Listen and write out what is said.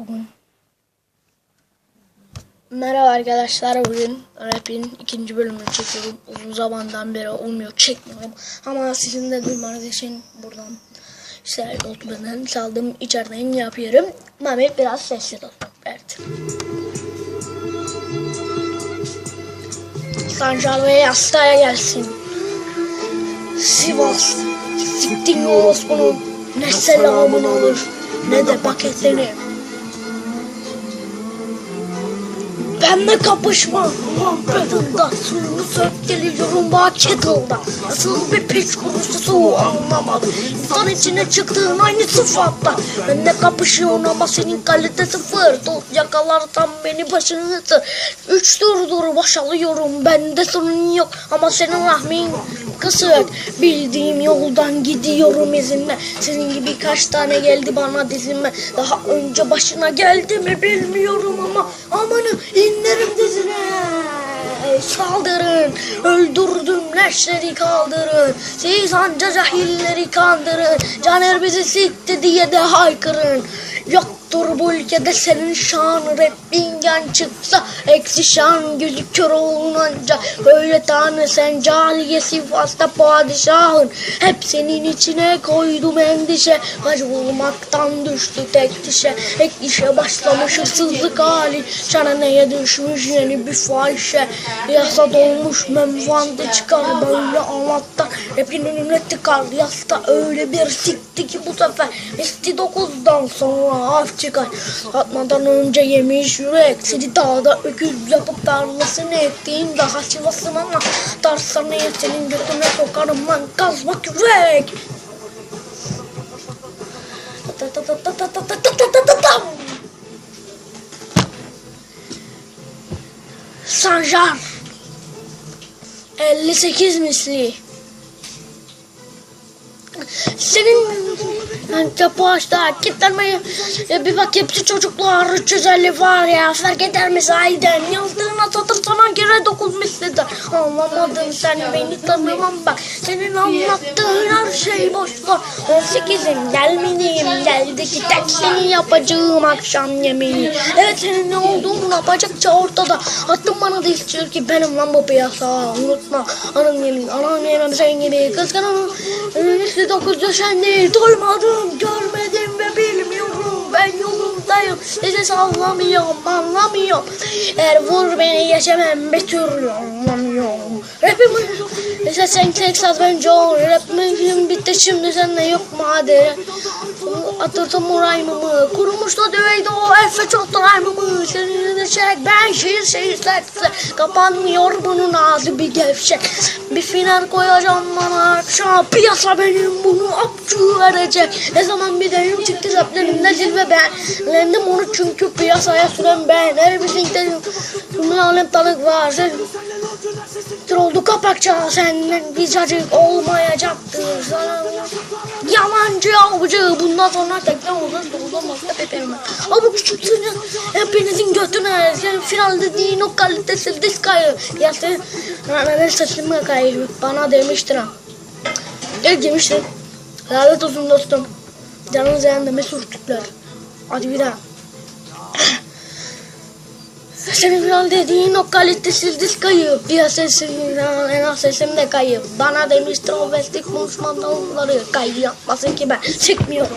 Bugün Merhaba arkadaşlar bugün rap'in ikinci bölümünü çekiyorum. Uzun zamandan beri olmuyor çekmiyorum. Ama sizin de duymanız için buradan işte notlarından çaldım içeriden yapıyorum. Mami biraz sessiz olsun. Evet. Sancar ve Yasta'ya gelsin. Sivas. Siktin orospunun ne selamın olur ne de paketlenir. Benle kapışma. Muhabbetinde Suyunu sök geliyorum bak kettle'da Nasıl bir piç kurucusu anlamadım. İnsan içine çıktığın aynı sıfatla Benle kapışıyorsun ama senin kalite sıfır. Dost yakalarsan beni başını ısır. Üç durdur boşalıyorum. Bende sorun yok ama senin rahmin kısır Bildiğim yoldan gidiyorum izinle. Senin gibi kaç tane geldi bana dizime. Daha önce başına geldi mi bilmiyorum ama Amanı inlerim dizine. Saldırın öldürdüm leşleri kaldırın. Siz anca cahilleri kandırın. Caner bizi sikti diye de haykırın Yoktur bu ülkede senin şan Rabbingen çıksa eksi şan Gözü kör olunanca Böyle tanrı sen caliye Sivas'ta padişahın. Hep senin içine koydum endişe. Hacı bulmaktan düştü tek dişe. Ek işe başlamış hırsızlık hali. Çaneneye düşmüş yeni bir fahişe? Yasa dolmuş menvanda çıkar böyle anlatta Rapin önüne tıkar yasta öyle bir sikti ki bu sefer. Esti dokuzdan sonra af çıkar Atmadan önce yemiş yürek. Seni dağda öküz yapıp tarlasını ektiğin daha Sivas'ın ama Tarsaneye senin götüne sokarım lan. Kazmak yürek. Ta ta ta senin yani kapı açta kitlenmeyi ya bir bak hepsi çocuklar üç özelliği var ya. Fark eder mi sahiden? Yazdığına satır sana göre dokuz mislidir anlamadın sen beni tanımam bak senin anlattığın her şey boşlar 18'im gelmeliyim geldi ki tek seni yapacağım akşam yemeği. Evet senin ne olduğunu yapacakça ortada. Attın da istiyor ki benim lan bu unutma. Anam yemin anam yemem sen gibi kıskanım Üniversite 9 yaşandı doymadım görmedim ve bilmiyorum. Ben yolundayım Size sallamıyorum anlamıyorum. Eğer vur beni geçemem bir türlü anlamıyorum Rapim Mesela sen Texas ben Joe Rapim bitti. Şimdi sende yok mu? Hadi. Atırdım rhyme'ımı Kurumuş da düveyde o. Efe çoktu rhyme'ımı Senin de çek. Ben şiir şiir sekse Kapanmıyor bunun ağzı bir gevşek. Bir final koyacağım bana. Akşam Piyasa benim bunu apçı verecek. Ne zaman bir deyim çıktı raplerimde zirve ben Lendim onu. Çünkü piyasaya süren ben. Her bir sinkte Tüm alem tanık var Oldu kapakça senden bir cacık olmayacaktır. Sana Yalancı avcı bundan sonra tekrar olur doldurmaz da peperimi Ama küçüksünüz hepinizin götüne Sen finalde değil o kalitesiz diskayı Ya sen ananın saçımı kayı bana demiştir ha. Gel demiştir Lanet olsun dostum. Canınız yanında sürtükler Hadi bir daha Sesim lan dediğin o kalitesiz diskayı Bir sesim lan en az sesim de kayı Bana demiş travestik konuşmadan onları Kayı yapmasın ki ben çekmiyorum.